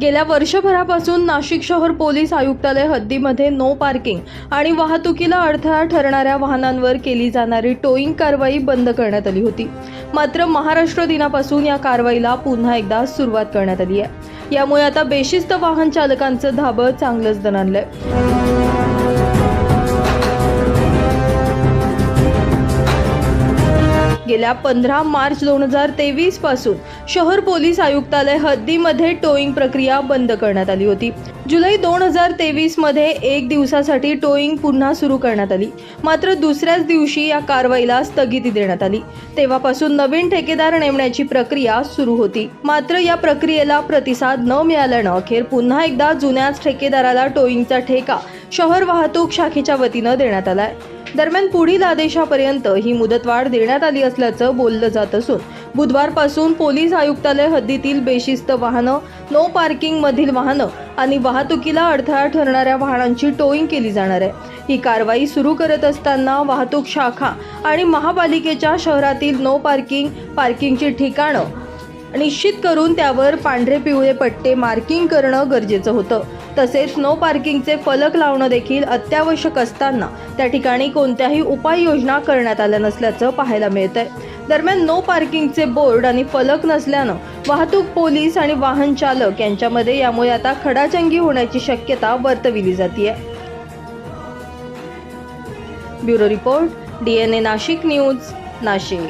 गेल्या वर्षभरापासून नाशिक शहर पोलीस आयुक्तालय हद्दीमध्ये नो पार्किंग आणि वाहतुकीला अडथळा ठरणाऱ्या वाहनांवर केली जाणारी टोईंग कारवाई बंद करण्यात आली होती. मात्र महाराष्ट्र दिनापासून या कारवाईला पुन्हा एकदा सुरुवात करण्यात आली आहे. यामुळे आता बेशिस्त वाहन चालकांचं धाबं चांगलंच दणाणलंय. गेल्या पंधरा मार्च दोन हजार तेवीसपासून शहर पोलीस आयुक्तालय हद्दीमध्ये टोईंग प्रक्रिया बंद करण्यात आली होती. जुलै दोन हजार तेवीसमध्ये एक दिवसासाठी टोईंग पुन्हा सुरू करण्यात आली. मात्र दुसऱ्याच दिवशी या कारवाईला स्थगिती देण्यात आली. तेव्हापासून नवीन ठेकेदार नेमण्याची प्रक्रिया सुरू होती. मात्र या प्रक्रियेला प्रतिसाद न मिळाल्यानं अखेर पुन्हा एकदा जुन्याच ठेकेदाराला टोईंगचा ठेका शहर वाहतूक शाखेच्या वतीनं देण्यात आलाय. दरम्यान पुढील आदेशापर्यंत ही मुदतवाढ देण्यात आली असल्याचं बोललं जात असून बुधवारपासून पोलीस आयुक्तालय हद्दीतील बेशिस्त वाहनं नो पार्किंग मधील वाहनं आणि वाहतुकीला अडथळा ठरणाऱ्या वाहनांची टोईंग केली जाणार आहे. ही कारवाई सुरू करत असताना वाहतूक शाखा आणि महापालिकेच्या शहरातील नो पार्किंग पार्किंगची ठिकाणं निश्चित करून त्यावर पांढरे पिवळे पट्टे मार्किंग करणं गरजेचं होतं. तसेच नो पार्किंगचे फलक लावणं देखील अत्यावश्यक असताना त्या ठिकाणी कोणत्याही उपाययोजना करण्यात आल्या नसल्याचं पाहायला मिळतंय. दरम्यान नो पार्किंगचे बोर्ड आणि फलक नसल्यानं वाहतूक पोलीस आणि वाहन चालक यांच्यामध्ये यामुळे आता खडाचंगी होण्याची शक्यता वर्तविली जाते bureau report DNA Nashik news Nashik.